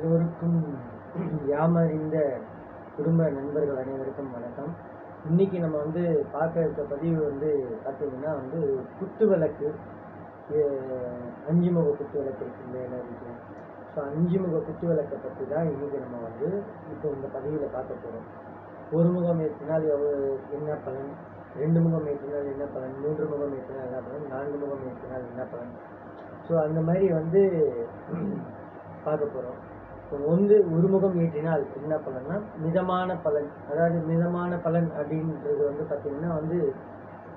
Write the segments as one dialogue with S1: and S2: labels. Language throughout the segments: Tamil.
S1: எல்லோருக்கும் யாமறிந்த குடும்ப நண்பர்கள் அனைவருக்கும் வணக்கம். இன்னைக்கு நம்ம வந்து பார்க்க இருக்க பதிவு வந்து பார்த்தீங்கன்னா வந்து குத்து விளக்கு அஞ்சு முக குத்து விளக்கு இருக்கு இல்லையா ஸோ அஞ்சு முக குத்து விளக்கை பற்றி தான் இன்றைக்கி நம்ம வந்து இப்போ இந்த பதிவில் பார்க்க போகிறோம் ஒரு முகம் ஏற்றினால் எவ்வளோ என்ன பலன்? ரெண்டு முகம் ஏற்றினால் என்ன பலன்? மூன்று முகம் ஏற்றினால் என்ன பலன்? நான்கு முகம் ஏற்றினால் என்ன பலன்? ஸோ அந்த மாதிரி வந்து பார்க்க போகிறோம் வந்து ஒரு முகம் ஏற்றினால் என்ன பலன்னா மிதமான பலன். அதாவது மிதமான பலன் அப்படின்றது வந்து பார்த்திங்கன்னா வந்து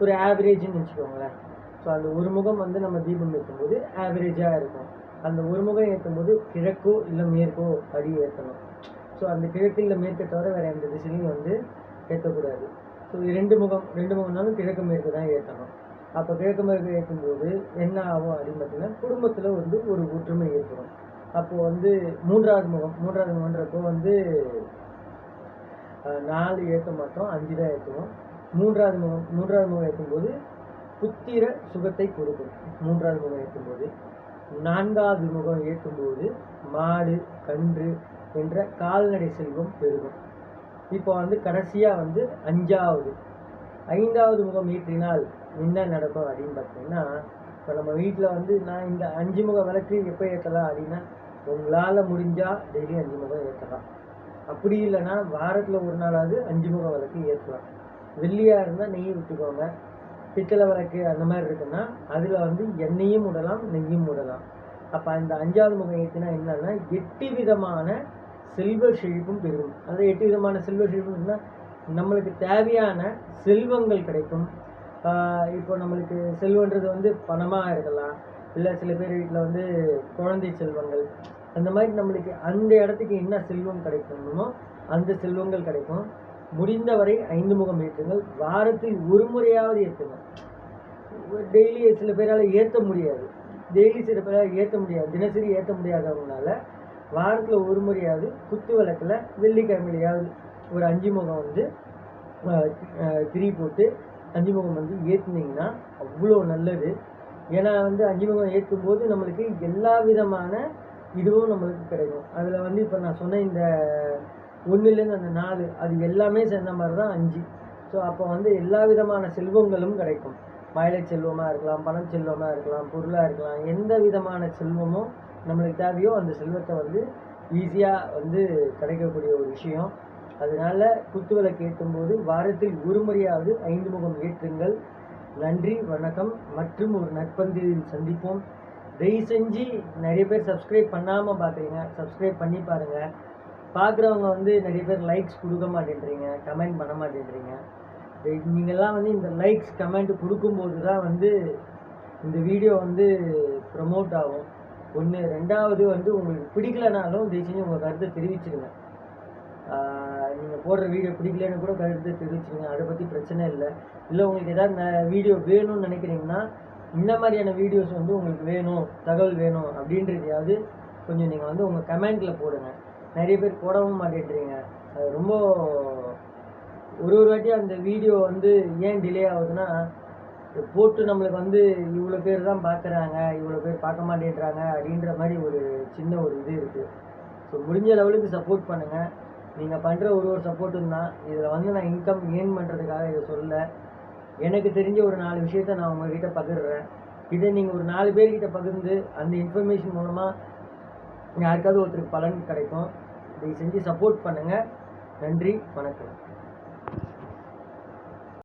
S1: ஒரு ஆவரேஜ்னு வச்சுக்கோங்களேன். ஸோ அந்த ஒரு முகம் வந்து நம்ம தீபம் ஏற்றும்போது ஆவரேஜாக இருக்கும். அந்த ஒரு முகம் ஏற்றும்போது கிழக்கோ இல்லை மேற்கோ அடி ஏற்றணும். ஸோ அந்த கிழக்கு இல்லை மேற்கை தவிர வேறு எந்த திசையிலையும் வந்து ஏற்றக்கூடாது. ஸோ ரெண்டு முகம் ரெண்டு முகம்னாலும் கிழக்கு மேற்கு தான் ஏற்றணும். அப்போ கிழக்கு மேற்கு ஏற்றும்போது என்ன ஆகும் அப்படின்னு பார்த்தீங்கன்னா குடும்பத்தில் வந்து ஒரு ஒற்றுமை ஏற்படும். அப்போது வந்து மூன்றாவது முகம் மூன்றாவது முகன்றப்போ வந்து நாலு ஏற்ற மாட்டோம் அஞ்சு தான் ஏற்றுவோம் மூன்றாவது முகம் மூன்றாவது முகம் ஏற்றும்போது புத்திர சுகத்தை கொடுக்கும். மூன்றாவது முகம் ஏற்றும்போது நான்காவது முகம் ஏற்றும்போது மாடு கன்று என்ற கால்நடை செல்வம் பெருகும். இப்போ வந்து கடைசியாக வந்து அஞ்சாவது. ஐந்தாவது முகம் ஏற்றினால் என்ன நடக்கும் அப்படின்னு பார்த்தீங்கன்னா இப்போ நம்ம வீட்டில் வந்து நான் இந்த அஞ்சு முக விளக்கு எப்போ ஏற்றலாம் அப்படின்னா உங்களால் முடிஞ்சால் டெய்லி அஞ்சு முகம் ஏற்றலாம் அப்படி இல்லைன்னா வாரத்தில் ஒரு நாளாவது அஞ்சு முகம் விளக்கு ஏற்றலாம் வெள்ளியாக இருந்தால் நெய் விட்டுக்கோங்க. பித்தளை விளக்கு அந்த மாதிரி இருக்குன்னா அதில் வந்து எண்ணெயும் விடலாம் நெய்யும் விடலாம் அப்போ அந்த அஞ்சாவது முகம் ஏற்றினா என்னன்னா எட்டு விதமான செல்வ செழிப்பும் பெருகும். அது எட்டு விதமான செல்வ செழிப்பும்னா நம்மளுக்கு தேவையான செல்வங்கள் கிடைக்கும். இப்போ நம்மளுக்கு செல்வன்றது வந்து பணமாக இருக்கலாம். இல்லை சில பேர் வீட்டில் வந்து குழந்தை செல்வங்கள். அந்த மாதிரி நம்மளுக்கு அந்த இடத்துக்கு என்ன செல்வம் கிடைக்கணுமோ அந்த செல்வங்கள் கிடைக்கும். முடிந்தவரை ஐந்து முகம் ஏற்றுங்கள். வாரத்தில் ஒரு முறையாவது ஏற்றுங்க டெய்லி சில பேரால் ஏற்ற முடியாது. டெய்லி சில பேரால் ஏற்ற முடியாது. தினசரி ஏற்ற முடியாதவங்களால வாரத்தில் ஒரு முறையாவது குத்து விளக்கில் வெள்ளிக்கிழமையிலையாவது ஒரு அஞ்சு முகம் வந்து திரி போட்டு அஞ்சு முகம் வந்து ஏற்றுனீங்கன்னா அவ்வளோ நல்லது. ஏன்னா வந்து அஞ்சிமுகம் ஏற்றும் போது நம்மளுக்கு எல்லா விதமான இதுவும் நம்மளுக்கு கிடைக்கும். அதில் வந்து இப்போ நான் சொன்ன இந்த ஒன்றுலேருந்து அந்த நாலு அது எல்லாமே சேர்ந்த மாதிரி தான் அஞ்சு. ஸோ அப்போ வந்து எல்லா விதமான செல்வங்களும் கிடைக்கும். மயிலை செல்வமாக இருக்கலாம் பணம் செல்வமாக இருக்கலாம் பொருளாக இருக்கலாம் எந்த விதமான செல்வமும் நம்மளுக்கு தேவையோ அந்த செல்வத்தை வந்து ஈஸியாக வந்து கிடைக்கக்கூடிய ஒரு விஷயம். அதனால குத்துவிளக்கு ஏற்றும்போது வாரத்தில் ஒரு முறையாவது ஐந்து முகம் ஏற்றுங்கள். நன்றி வணக்கம். மற்றும் ஒரு நற்பந்தியில் சந்திப்போம். தயவு செஞ்சு நிறைய பேர் சப்ஸ்கிரைப் பண்ணாமல் பார்க்குறீங்க சப்ஸ்கிரைப் பண்ணி பாருங்கள் பார்க்குறவங்க வந்து நிறைய பேர் லைக்ஸ் கொடுக்க மாட்டேன்றீங்க. கமெண்ட் பண்ண மாட்டேன்றீங்க. நீங்கள்லாம் வந்து இந்த லைக்ஸ் கமெண்ட் கொடுக்கும்போது தான் வந்து இந்த வீடியோ வந்து ப்ரமோட் ஆகும். ஒன்று ரெண்டாவது வந்து உங்களுக்கு பிடிக்கலனாலும் தயவு செஞ்சு உங்கள் கருத்தை தெரிவிச்சிருங்க. நீங்கள் போடுற வீடியோ பிடிக்கலன்னு கூட கருத்து தெரிவிச்சுருங்க. அதை பற்றி பிரச்சனை இல்லை. இல்லை உங்களுக்கு ஏதாவது வீடியோ வேணும்னு நினைக்கிறீங்கன்னா இந்த மாதிரியான வீடியோஸ் வந்து உங்களுக்கு வேணும் தகவல் வேணும் அப்படின்றதையாவது கொஞ்சம் நீங்கள் வந்து உங்கள் கமெண்ட்டில் போடுங்க. நிறைய பேர் போடவும் மாட்டேன்றீங்க. அது ரொம்ப ஒரு ஒரு வாட்டியும் அந்த வீடியோ வந்து ஏன் டிலே ஆகுதுன்னா போட்டு நம்மளுக்கு வந்து இவ்வளோ பேர் தான் பார்க்குறாங்க இவ்வளோ பேர் பார்க்க மாட்டேன்றாங்க அப்படின்ற மாதிரி ஒரு சின்ன ஒரு இது இருக்குது ஸோ முடிஞ்ச லெவலுக்கு சப்போர்ட் பண்ணுங்கள் நீங்கள் பண்ணுற ஒரு ஒரு சப்போர்ட்டும் தான் இதில் வந்து நான் இன்கம் ஏர்ன் பண்ணுறதுக்காக இதை சொல்ல எனக்கு தெரிஞ்ச ஒரு நாலு விஷயத்த நான் உங்ககிட்ட பகிர்றேன். இதை நீங்கள் ஒரு நாலு பேர்கிட்ட பகிர்ந்து அந்த இன்ஃபர்மேஷன் மூலமாக யாருக்காவது ஒருத்தருக்கு பலன் கிடைக்கும். இதை செஞ்சு சப்போர்ட் பண்ணுங்கள் நன்றி வணக்கம்.